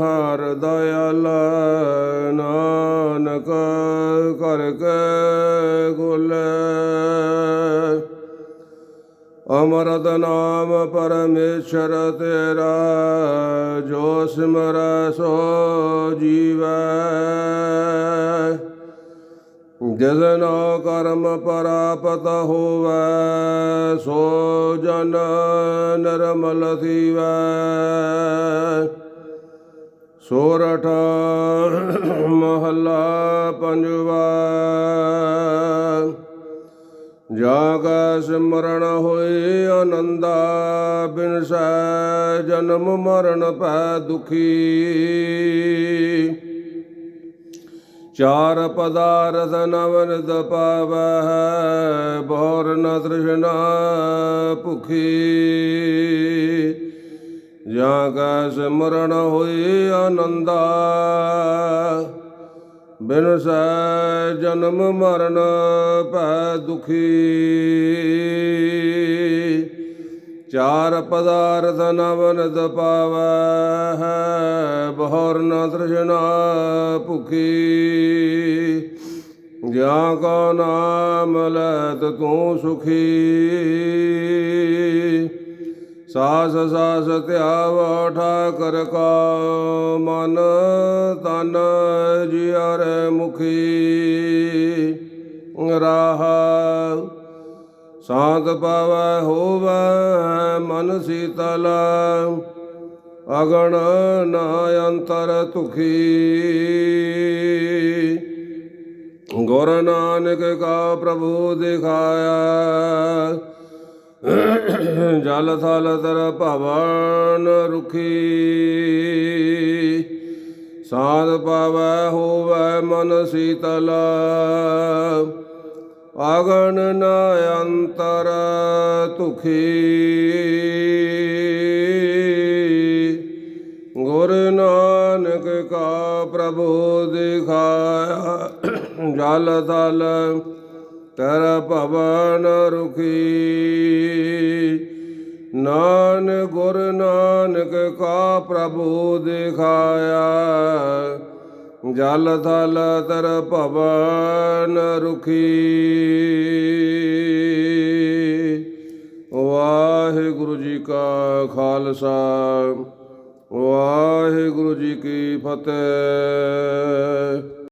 ਹਰ ਦਇਆਲ ਨਾਨਕ ਕਰ ਕੇ ਗੁਲੇ ਅਮਰਤ ਨਾਮ ਪਰਮੇਸ਼ਰ ਤੇਰਾ, ਜੋ ਸਿਮਰ ਸੋ ਜੀਵੈ। ਜਸਨੋ ਕਰਮ ਪਰਾਪਤ ਹੋਵੈ, ਸੋ ਜਨ ਨਿਰਮਲ ਥੀਵੈ। ਸੋਰਠ ਮਹੱਲਾ ਪੰਜਵਾ। ਜਾਗ ਸਿਮਰਨ ਹੋਏ ਆਨੰਦਾ ਬਿਨਸੈ ਜਨਮ ਮਰਨ ਪੈ ਦੁਖੀ। ਚਾਰ ਪਦਾਰਥ ਨਵਨ ਪਾਵੈ ਬੋਰ ਨ ਤ੍ਰਿਸ਼ਨਾ ਭੁਖੀ। ਜਾਂ ਕੈ ਸਿਮਰਨ ਹੋਈ ਆਨੰਦਾ, ਬਿਨ ਸੈ ਜਨਮ ਮਰਨ ਭੈ ਦੁਖੀ। ਚਾਰ ਪਦਾਰਥ ਨਵਨ ਦਪਾਵੈ ਹੈ, ਬਹੁਰ ਨ ਤ੍ਰਿਸ਼ਨਾ ਭੁਖੀ। ਜਾਂ ਕੋ ਨਾਮ ਲੈਤ ਤੂੰ ਸੁਖੀ। ਸਾਸ ਸਾਸ ਧਿਆਵ ਠਾਕਰ ਕਾ ਮਨ ਤਨ ਜਿਅਰ ਮੁਖੀ ਰਾਹ ਸਾਤ ਪਾਵੈ ਹੋਵੈ ਮਨ ਸੀਤਲ ਅਗਣ ਨ ਅੰਤਰ ਤੁਖੀ ਗੁਰ ਨਾਨਕ ਕਾ ਪ੍ਰਭੂ ਦਿਖਾਇਆ ਜਲ ਥਲ ਤਰ ਭਵਨ ਰੁਖੀ। ਸਾਧ ਪਾਵੈ ਹੋਵੈ ਮਨ ਸੀਤਲ। ਆਗਣ ਨ ਅੰਤਰ ਤੁਖੀ ਗੁਰ ਨਾਨਕ ਕਾ ਪ੍ਰਭੂ ਦਿਖਾਇਆ। ਜਲ ਥਲ ਤਰ ਭਵਨ ਰੁਖੀ। ਨਾਨ ਗੁਰ ਨਾਨਕ ਕਾ ਪ੍ਰਭੂ ਦਿਖਾਇਆ। ਜਲ ਥਲ ਤਰ ਭਵਨ ਰੁਖੀ। ਵਾਹਿਗੁਰੂ ਜੀ ਕਾ ਖਾਲਸਾ, ਵਾਹਿਗੁਰੂ ਜੀ ਕੀ ਫਤਿਹ।